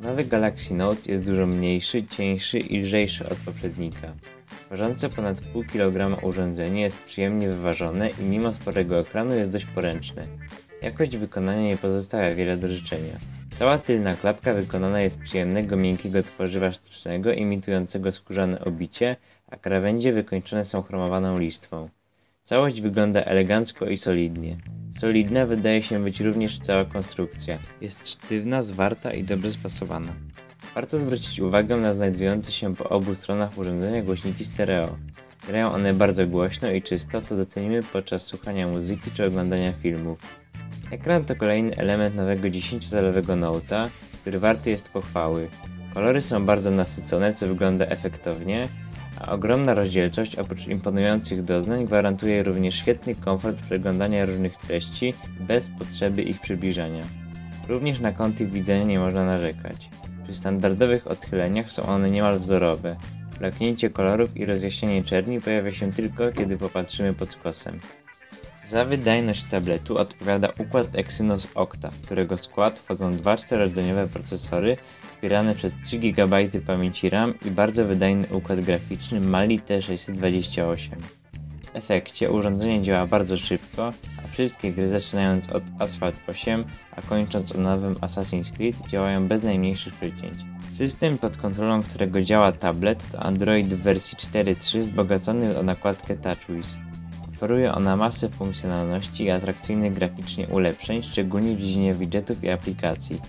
Nowy Galaxy Note jest dużo mniejszy, cieńszy i lżejszy od poprzednika. Ważące ponad pół kilograma urządzenie jest przyjemnie wyważone i mimo sporego ekranu jest dość poręczne. Jakość wykonania nie pozostawia wiele do życzenia. Cała tylna klapka wykonana jest z przyjemnego, miękkiego tworzywa sztucznego imitującego skórzane obicie, a krawędzie wykończone są chromowaną listwą. Całość wygląda elegancko i solidnie. Solidna wydaje się być również cała konstrukcja. Jest sztywna, zwarta i dobrze spasowana. Warto zwrócić uwagę na znajdujące się po obu stronach urządzenia głośniki stereo. Grają one bardzo głośno i czysto, co docenimy podczas słuchania muzyki czy oglądania filmów. Ekran to kolejny element nowego 10-calowego Note'a, który warty jest pochwały. Kolory są bardzo nasycone, co wygląda efektownie, a ogromna rozdzielczość oprócz imponujących doznań gwarantuje również świetny komfort przeglądania różnych treści bez potrzeby ich przybliżania. Również na kąty widzenia nie można narzekać. Przy standardowych odchyleniach są one niemal wzorowe. Blaknięcie kolorów i rozjaśnienie czerni pojawia się tylko, kiedy popatrzymy pod skosem. Za wydajność tabletu odpowiada układ Exynos Octa, w którego skład wchodzą dwa czterodzeniowe procesory wspierane przez 3 GB pamięci RAM i bardzo wydajny układ graficzny Mali T628. W efekcie urządzenie działa bardzo szybko, a wszystkie gry zaczynając od Asphalt 8, a kończąc o nowym Assassin's Creed działają bez najmniejszych przycięć. System pod kontrolą którego działa tablet to Android w wersji 4.3 wzbogacony o nakładkę TouchWiz. Oferuje ona masę funkcjonalności i atrakcyjnych graficznie ulepszeń, szczególnie w dziedzinie widgetów i aplikacji.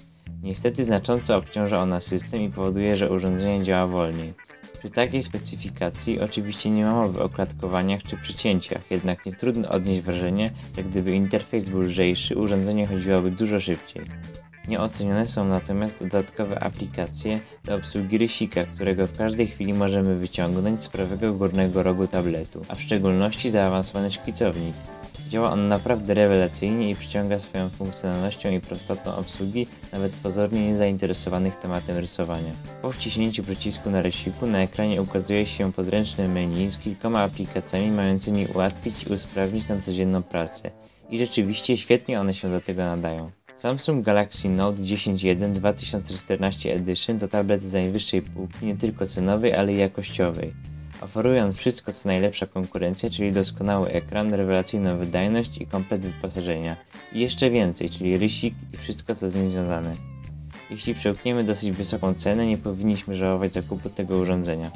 Niestety znacząco obciąża ona system i powoduje, że urządzenie działa wolniej. Przy takiej specyfikacji oczywiście nie ma mowy o klatkowaniach czy przycięciach, jednak nie trudno odnieść wrażenie, że gdyby interfejs był lżejszy, urządzenie chodziłoby dużo szybciej. Nieocenione są natomiast dodatkowe aplikacje do obsługi rysika, którego w każdej chwili możemy wyciągnąć z prawego górnego rogu tabletu, a w szczególności zaawansowany szkicownik. Działa on naprawdę rewelacyjnie i przyciąga swoją funkcjonalnością i prostotą obsługi nawet pozornie niezainteresowanych tematem rysowania. Po wciśnięciu przycisku na rysiku na ekranie ukazuje się podręczne menu z kilkoma aplikacjami mającymi ułatwić i usprawnić nam codzienną pracę. I rzeczywiście świetnie one się do tego nadają. Samsung Galaxy Note 10.1 2014 Edition to tablet z najwyższej półki nie tylko cenowej, ale i jakościowej. Oferuje on wszystko co najlepsza konkurencja, czyli doskonały ekran, rewelacyjną wydajność i komplet wyposażenia. I jeszcze więcej, czyli rysik i wszystko co z nim związane. Jeśli przełkniemy dosyć wysoką cenę, nie powinniśmy żałować zakupu tego urządzenia.